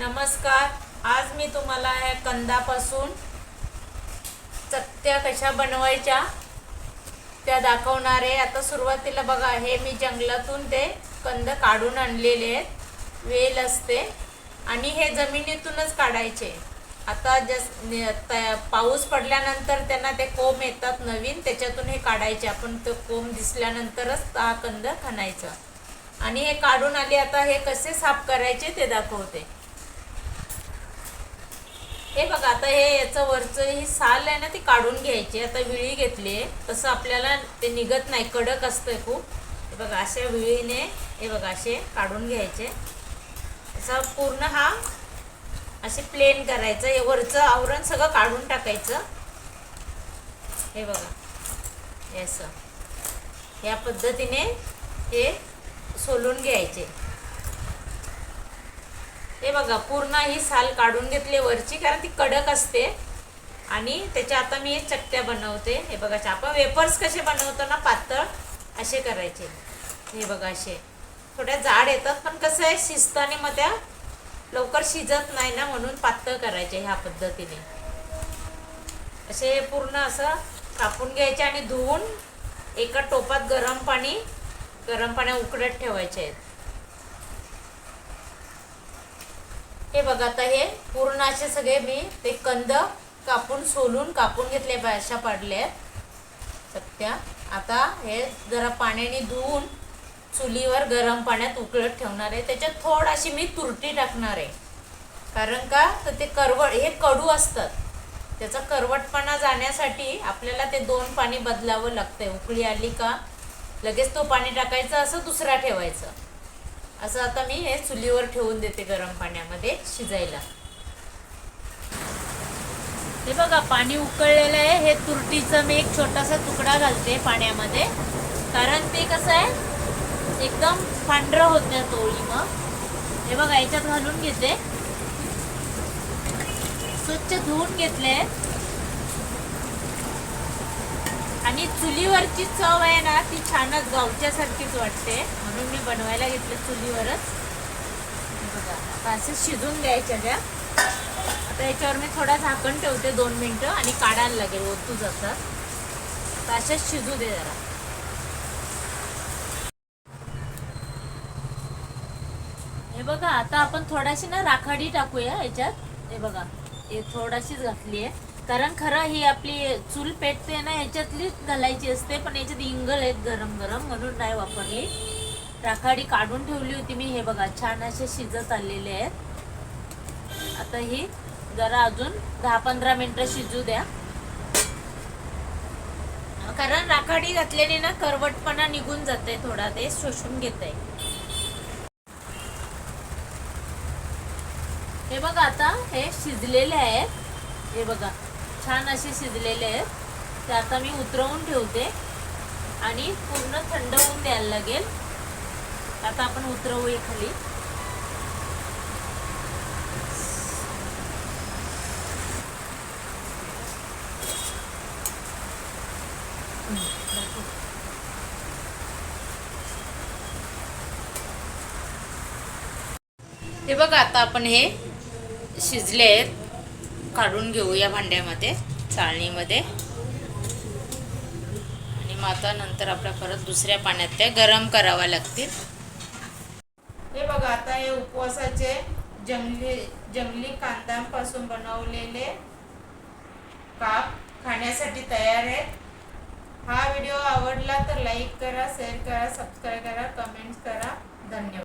नमस्कार आज मी तुम्हाला या कंदापासून चकत्या कशा बनवायच्या त्या दाखवणार. आहे आता सुरुवातीला बघा हे मी जंगलातून ते कंद काढून आणलेले आहेत. वेल असते. आणि हे जमिनीतूनच काढायचे. आता जस पाऊस पडल्यानंतर त्यांना ते कोंब येतात नवीन त्याच्यातून हे काढायचे. आपण तो कोंब दिसल्यानंतरच हा कंद खणायचा. आणि हे काढून आले. आता हे कसे साफ करायचे ते दाखवते. हे बघा आता हे याचं वरचं ही साल आहे ना ती काढून घ्यायची. आता विळी घेतली आहे. तसं आपल्याला ते निघत नाही. कडक असतंय खूप. हे बघा अशा विळीने हे बघा असे काढून घ्यायचे. असा पूर्ण हा असे प्लेन करायचं. हे वरचं आवरण सगळं काढून टाकायचं. हे बघा. हे असं. या पद्धतीने हे सोलून घ्यायचे. हे बघा पूर्ण ही साल काढून घेतली वरची कारण ती कडक असते. आणि त्याच्या आता मी चकट्या बनवते. हे बघा आपण वेपर्स कसे बनवतो ना पातळ असे करायचे. हे बघा असे. थोड्या जाड येतात पण कसं आहे शिस्ताने मग त्या लवकर शिजत नाही ना म्हणून पातळ करायचे ह्या पद्धतीने. असे पूर्ण असं कापून घ्यायचे आणि धुवून एका टोपात गरम पाणी गरम पाण्या उकडत ठेवायचे आहेत. हे बघा आता हे पूर्ण असे सगळे मी ते कंद कापून सोलून कापून घेतले बा- अशा पाडले सत्या आता हे जरा पाण्याने धुवून चुलीवर गरम पाण्यात उकळत ठेवणार आहे. त्याच्यात थोडाशी मी तुरटी टाकणार आहे. कारण का? तर ते करवट हे कडू असतात. त्याचा करवटपणा जाण्यासाठी आपल्याला ते दोन पाणी बदलावं लागतंय. उकळी आली का? लगेच तो पाणी टाकायचं असं दुसरा ठेवायचं. असं आता मी हे चुलीवर ठेवून देते गरम पाण्यामध्ये शिजायला. हे बघा पाणी उकळलेलं आहे. हे तुरटीचं मी एक छोटासा तुकडा घालते पाण्यामध्ये. कारण ते कसं आहे एकदम पांढरं होत तोळी मग. हे बघा याच्यात घालून घेते. स्वच्छ धुवून घेतले. आणि चुलीवरची चव आहे ना ती छानच गावच्यासारखीच वाटते. म्हणून मी बनवायला घेतलं चुलीवरच. पासेस बघा आता असे शिजून द्यायच्या त्या. आता याच्यावर मी थोडा झाकण ठेवते दोन मिनटं आणि काढायला लागेल ओतू जसा आता अशाच शिजू दे जरा. हे बघा आता आपण थोडाशी ना राखाडी टाकूया याच्यात. हे बघा हे थोडाशीच घातली आहे. कारण खरं ही आपली चूल पेटते ना याच्यातलीच घालायची असते पण याच्यात इंगल आहेत गरम गरम म्हणून नाही वापरली. राखाडी काढून ठेवली होती मी. हे बघा छान असे शिजत आलेले आहेत. आता ही जरा अजून दहा पंधरा मिनिट शिजू द्या. कारण राखाडी घातल्याने ना करवटपणा निघून जाते थोडा ते शोषून घेत आहे हे बघा आता हे शिजलेले आहेत. हे बघा छान असे शिजलेले आहेत. ते आता मी उतरवून ठेवते आणि पूर्ण थंड होऊन द्यायला लागेल. आता आपण उतरवूया खाली. हे बघा आता आपण हे शिजले आहेत. काढून घेऊ या भांड्यामध्ये चाळणीमध्ये. आणि मग आता नंतर आपल्या परत दुसऱ्या पाण्यात त्या गरम कराव्या लागतील. बघा आता हे उपवासाचे जंगली जंगली कांद्यांपासून बनवलेले काप खाण्यासाठी तयार आहेत. हा व्हिडिओ आवडला तर लाईक करा शेअर करा सबस्क्राईब करा कमेंट्स करा. धन्यवाद.